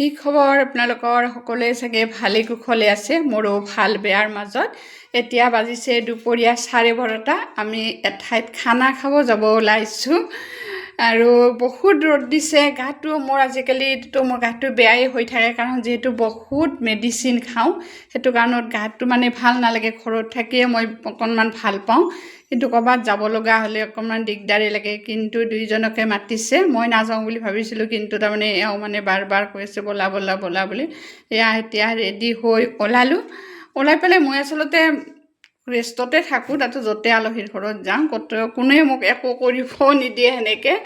কি খবৰ? আপোনালোকৰ সকলোৱে চাগে ভালে কুশলে আছে মোৰো ভাল বেয়াৰ মাজত। এতিয়া বাজিছে দুপৰীয়া চাৰে বাৰটা আমি এঠাইত খানা খাব যাব ওলাইছোঁ। আৰু বহুত ৰ'দ দিছে গাটো মোৰ আজিকালিতো মোৰ গাটো বেয়াই হৈ থাকে কাৰণ যিহেতু বহুত মেডিচিন খাওঁ সেইটো কাৰণত গাটো মানে ভাল নালাগে ঘৰত থাকিয়ে মই অকণমান ভাল পাওঁ। কিন্তু ক'ৰবাত যাব লগা হ'লে অকণমান দিগদাৰী লাগে কিন্তু দুইজনকে মাতিছে মই নাযাওঁ বুলি ভাবিছিলোঁ কিন্তু তাৰমানে এওঁ মানে বাৰ বাৰ কৈ আছে ব'লা ব'লা ব'লা বুলি। এয়া এতিয়া ৰেডি হৈ ওলালোঁ। ওলাই পেলাই মই আচলতে ৰেষ্টতে থাকোঁ তাতো য'তে আলহীৰ ঘৰত যাওঁ ক'ত কোনোৱে মোক একো কৰিব নিদিয়ে সেনেকৈ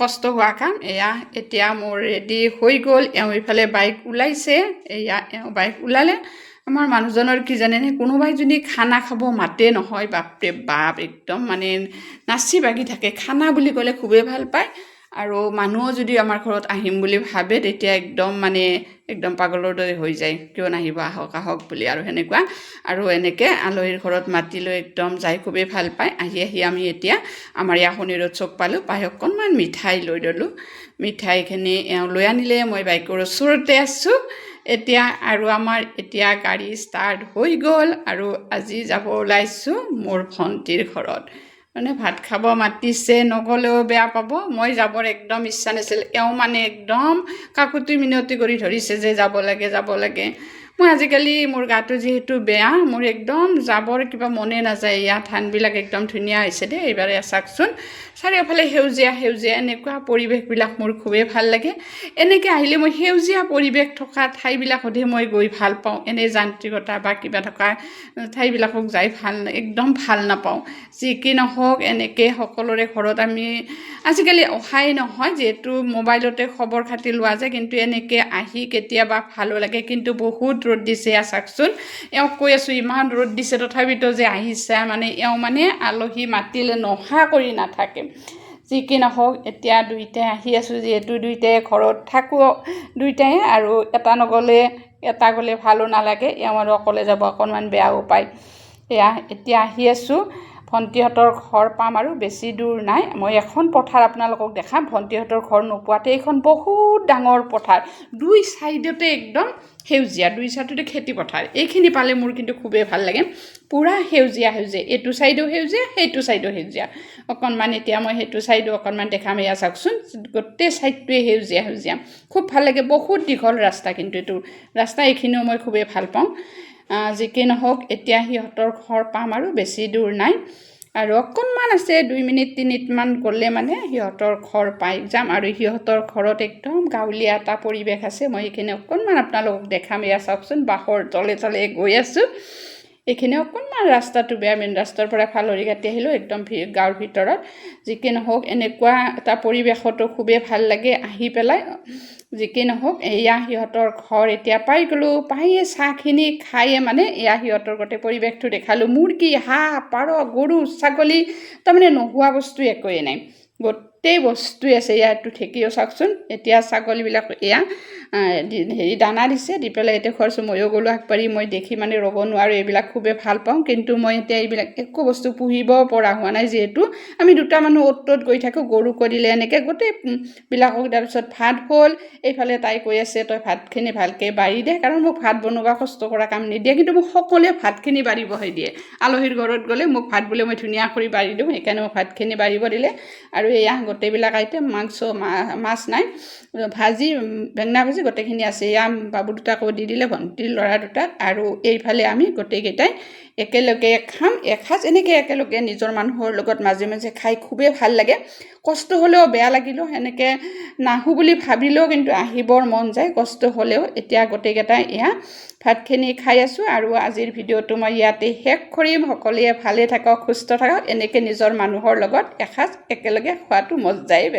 কষ্ট হোৱা কাম। এয়া এতিয়া মোৰ ৰেডি হৈ গ'ল। এওঁ ইফালে বাইক ওলাইছে। এয়া এওঁ বাইক ওলালে। আমাৰ মানুহজনৰ কি জানেনে কোনোবাই যদি খানা খাব মাতে নহয় বাপৰে বাপ একদম মানে নাচি বাগি থাকে। খানা বুলি ক'লে খুবেই ভাল পায়। আৰু মানুহো যদি আমাৰ ঘৰত আহিম বুলি ভাবে তেতিয়া একদম মানে একদম পাগলৰ দৰে হৈ যায়। কিয় নাহিব আহক আহক বুলি আৰু সেনেকুৱা। আৰু এনেকৈ আলহীৰ ঘৰত মাতি লৈ একদম যাই খুবেই ভাল পায়। আহি আহি আমি এতিয়া আমাৰ ইয়াৰ শনিৰত চক পালোঁ পাই অকণমান মিঠাই লৈ ল'লোঁ। মিঠাইখিনি এওঁ লৈ আনিলে মই বাইকৰ ওচৰতে আছোঁ। এতিয়া আৰু আমাৰ এতিয়া গাড়ী ষ্টাৰ্ট হৈ গ'ল আৰু আজি যাব ওলাইছোঁ মোৰ ভণ্টিৰ ঘৰত। মানে ভাত খাব মাতিছে, নগ'লেও বেয়া পাব। মই যাবৰ একদম ইচ্ছা নাছিল। এওঁ মানে একদম কাকুতি মিনতি কৰি ধৰিছে যে যাব লাগে যাব লাগে। মই আজিকালি মোৰ গাটো যিহেতু বেয়া মোৰ একদম যাবৰ কিবা মনে নাযায় ইয়াত ধানবিলাক একদম ধুনীয়া হৈছে দেই এইবাৰে চাওকচোন চাৰিওফালে সেউজীয়া সেউজীয়া এনেকুৱা পৰিৱেশবিলাক মোৰ খুবেই ভাল লাগে। এনেকৈ আহিলে মই সেউজীয়া পৰিৱেশ থকা ঠাইবিলাকতহে মই গৈ ভাল পাওঁ এনেই যান্ত্ৰিকতা বা কিবা থকা ঠাইবিলাকক যাই ভাল একদম ভাল নাপাওঁ। যি কি নহওক এনেকৈ সকলোৰে ঘৰত আমি আজিকালি অহাই নহয় যিহেতু মোবাইলতে খবৰ খাতি লোৱা যায় কিন্তু এনেকৈ আহি কেতিয়াবা ভালো লাগে কিন্তু বহুত ৰ'দ দিছে এয়া চাওকচোন। এওঁক কৈ আছোঁ ইমান ৰ'দ দিছে তথাপিতো যে আহিছে মানে এওঁ মানে আলহী মাতিলে নহা কৰি নাথাকে। যি কি নহওক এতিয়া দুইটাই আহি আছোঁ যিহেতু দুইটাই ঘৰত থাকোঁ দুইটাই আৰু এটা নগ'লে এটা গ'লে ভালো নালাগে এওঁ আৰু অকলে যাব অকণমান বেয়াও পায়। এয়া এতিয়া আহি আছোঁ। ভণ্টিহঁতৰ ঘৰ পাম আৰু বেছি দূৰ নাই। মই এখন পথাৰ আপোনালোকক দেখাম। ভণ্টিহঁতৰ ঘৰ নোপোৱাতে এইখন বহুত ডাঙৰ পথাৰ। দুই ছাইডতে একদম সেউজীয়া দুই ছাইডতে খেতি পথাৰ। এইখিনি পালে মোৰ কিন্তু খুবেই ভাল লাগে। পূৰা সেউজীয়া সেউজীয়া। এইটো ছাইডো সেউজীয়া সেইটো ছাইডো সেউজীয়া। অকণমান এতিয়া মই সেইটো ছাইডো অকণমান দেখাম। এয়া চাওকচোন গোটেই ছাইডটোৱে সেউজীয়া সেউজীয়া। খুব ভাল লাগে বহুত দীঘল ৰাস্তা কিন্তু এইটো। ৰাস্তা এইখিনিও মই খুবেই ভাল পাওঁ। যি কি নহওক এতিয়া সিহঁতৰ ঘৰ পাম আৰু বেছি দূৰ নাই। আৰু অকণমান আছে দুই মিনিট তিনিটমান গ'লে মানে সিহঁতৰ ঘৰ পাই যাম আৰু সিহঁতৰ ঘৰত একদম গাঁৱলীয়া এটা পৰিৱেশ আছে। মই এইখিনি অকণমান আপোনালোকক দেখাম। এয়া চাওকচোন বাঁহৰ তলে তলে গৈ আছোঁ। এইখিনি অকণমান ৰাস্তাটো বেয়া মেইন ৰাস্তাৰ পৰা ফালৰি কাটি আহিলোঁ, একদম গাঁৱৰ ভিতৰত। যি কি নহওক, এনেকুৱা এটা পৰিৱেশতো খুবেই ভালো লাগে আহি পেলাই। যি কি নহওক, এয়া সিহঁতৰ ঘৰ, এতিয়া পাই গ'লোঁ, পায়ে চাহখিনি খায়ে মানে এয়া সিহঁতৰ গোটেই পৰিৱেশটো দেখালোঁ। মুৰ্গী হাঁহ পাৰ, গৰু, ছাগলী, তাৰমানে নোহোৱা বস্তু একোৱেই নাই। গোটেই বস্তুৱে আছে, ইয়াতো ঢেঁকীও চাওকচোন, এতিয়া ছাগলীবিলাক এয়া হেৰি দানা দিছে দি পেলাই এতিয়া খৰচো ময়ো গ'লোঁ আগবাঢ়ি মই দেখি মানে ৰ'ব নোৱাৰোঁ এইবিলাক খুবেই ভাল পাওঁ কিন্তু মই এতিয়া এইবিলাক একো বস্তু পুহিব পৰা হোৱা নাই যিহেতু আমি দুটা মানুহ অ'ত ত'ত গৈ থাকোঁ গৰু কৰিলে এনেকৈ গোটেইবিলাকক তাৰপিছত ভাত হ'ল এইফালে তাই কৈ আছে তই ভাতখিনি ভালকৈ বাঢ়ি দে কাৰণ মোক ভাত বনোৱা কষ্ট কৰা কাম নিদিয়ে কিন্তু মোক সকলোৱে ভাতখিনি বাঢ়িবহে দিয়ে আলহীৰ ঘৰত গ'লে মোক ভাত বোলে মই ধুনীয়া কৰি বাঢ়ি দিওঁ সেইকাৰণে মোক ভাতখিনি বাঢ়িব দিলে আৰু এয়া গোটেইবিলাক আইটেম মাংস মাছ নাই ভাজি বেঙেনা ভাজি গোটেইখিনি আছে। এয়া বাবু দুটাকো দি দিলে ভণ্টিৰ ল'ৰা দুটাক আৰু এইফালে আমি গোটেইকেইটাই একেলগে খাম। এসাঁজ এনেকৈ একেলগে নিজৰ মানুহৰ লগত মাজে মাজে খাই খুবেই ভাল লাগে। কষ্ট হ'লেও বেয়া লাগিলেও সেনেকৈ নাহোঁ বুলি ভাবিলেও কিন্তু আহিবৰ মন যায়। কষ্ট হ'লেও এতিয়া গোটেইকেইটাই এয়া ভাতখিনি খাই আছোঁ আৰু আজিৰ ভিডিঅ'টো মই ইয়াতে শেষ কৰিম। সকলোৱে ভালে থাকক সুস্থ থাকক। এনেকৈ নিজৰ মানুহৰ লগত এসাঁজ একেলগে খোৱাটো মজাই বেলেগ।